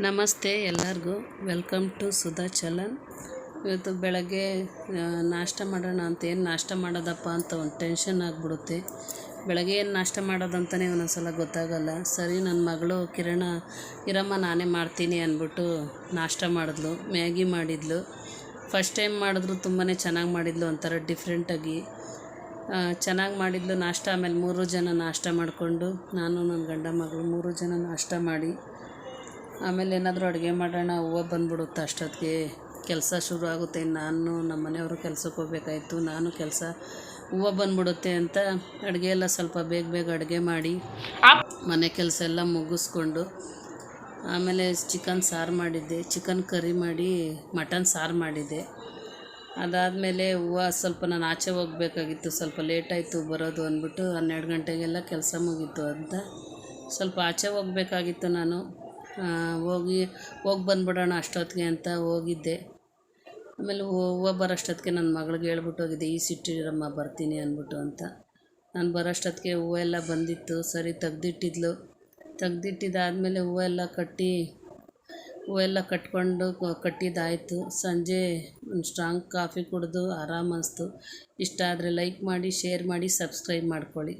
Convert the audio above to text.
ನಮಸ್ತೆ ಎಲ್ಲರಿಗೂ. Welcome to Sudha Chalan. ಇವತ್ತು ಬೆಳಗ್ಗೆ ನಾಷ್ಟ ಮಾಡೋಣ ಅಂತ ಏನು ನಾಷ್ಟ ಮಾಡೋದಪ್ಪ ಅಂತ ಒಂದು ಟೆನ್ಷನ್ ಆಗಿಬಿಡುತ್ತೆ. ಬೆಳಗ್ಗೆ ಏನು ನಾಷ್ಟ ಮಾಡೋದಂತಲೇ ಒಂದೊಂದ್ಸಲ ಗೊತ್ತಾಗಲ್ಲ. ಸರಿ ನನ್ನ ಮಗಳು ಕಿರಣ, ಇರಮ್ಮ, ನಾನೇ ಮಾಡ್ತೀನಿ ಅಂದ್ಬಿಟ್ಟು ನಾಷ್ಟ ಮಾಡಿದ್ಲು, ಮ್ಯಾಗಿ ಮಾಡಿದ್ಲು. ಫಸ್ಟ್ ಟೈಮ್ ಮಾಡಿದ್ರು ತುಂಬಾ ಚೆನ್ನಾಗಿ ಮಾಡಿದ್ಲು, ಒಂಥರ ಡಿಫ್ರೆಂಟಾಗಿ ಚೆನ್ನಾಗಿ ಮಾಡಿದ್ಲು, ನಾಷ್ಟ ಆಮೇಲೆ ಮೂರು ಜನ ನಾಷ್ಟ ಮಾಡಿಕೊಂಡು, ನಾನು ನನ್ನ ಗಂಡ ಮಗಳು ಮೂರು ಜನ ನಾಷ್ಟ ಮಾಡಿ. ಆಮೇಲೆ ಏನಾದರೂ ಅಡುಗೆ ಮಾಡೋಣ, ಹೂವು ಬಂದ್ಬಿಡುತ್ತೆ ಅಷ್ಟೊತ್ತಿಗೆ. ಕೆಲಸ ಶುರು ಆಗುತ್ತೆ. ನಾನು ನಮ್ಮ ಮನೆಯವರು ಕೆಲ್ಸಕ್ಕೆ ಹೋಗ್ಬೇಕಾಯ್ತು. ನಾನು ಕೆಲಸ, ಹೂವು ಬಂದ್ಬಿಡುತ್ತೆ ಅಂತ ಅಡುಗೆ ಎಲ್ಲ ಸ್ವಲ್ಪ ಬೇಗ ಬೇಗ ಅಡುಗೆ ಮಾಡಿ, ಮನೆ ಕೆಲಸ ಎಲ್ಲ ಮುಗಿಸ್ಕೊಂಡು, ಆಮೇಲೆ ಚಿಕನ್ ಸಾರು ಮಾಡಿದ್ದೆ. ಚಿಕನ್ ಕರಿ ಮಾಡಿ, ಮಟನ್ ಸಾರು ಮಾಡಿದ್ದೆ. ಅದಾದಮೇಲೆ ಹೂವು ಸ್ವಲ್ಪ ನಾನು ಆಚೆ ಹೋಗಬೇಕಾಗಿತ್ತು. ಸ್ವಲ್ಪ ಲೇಟಾಯಿತು ಬರೋದು ಅಂದ್ಬಿಟ್ಟು ಹನ್ನೆರಡು ಗಂಟೆಗೆಲ್ಲ ಕೆಲಸ ಮುಗೀತು ಅಂತ ಸ್ವಲ್ಪ ಆಚೆ ಹೋಗಬೇಕಾಗಿತ್ತು ನಾನು. ಹೋಗಿ ಹೋಗಿ ಬಂದುಬಿಡೋಣ ಅಷ್ಟೊತ್ತಿಗೆ ಅಂತ ಹೋಗಿದ್ದೆ. ಆಮೇಲೆ ಹೂವು ಬರೋಷ್ಟೊತ್ತಿಗೆ ನನ್ನ ಮಗಳಿಗೆ ಹೇಳ್ಬಿಟ್ಟು ಹೋಗಿದ್ದೆ, ಈ ಸಿಟ್ಟಿರಮ್ಮ ಬರ್ತೀನಿ ಅಂದ್ಬಿಟ್ಟು ಅಂತ. ನಾನು ಬರೋಷ್ಟೊತ್ತಿಗೆ ಹೂವು ಎಲ್ಲ ಬಂದಿತ್ತು, ಸರಿ ತೆಗ್ದಿಟ್ಟಿದ್ಲು. ತೆಗ್ದಿಟ್ಟಿದ್ದಾದಮೇಲೆ ಹೂವೆಲ್ಲ ಕಟ್ಟಿ ಹೂವೆಲ್ಲ ಕಟ್ಕೊಂಡು ಕಟ್ಟಿದ್ದಾಯಿತು. ಸಂಜೆ ಒಂದು ಸ್ಟ್ರಾಂಗ್ ಕಾಫಿ ಕುಡಿದು ಆರಾಮ ಅನಿಸ್ತು. ಇಷ್ಟ ಆದರೆ ಲೈಕ್ ಮಾಡಿ ಶೇರ್ ಮಾಡಿ ಸಬ್ಸ್ಕ್ರೈಬ್ ಮಾಡ್ಕೊಳ್ಳಿ.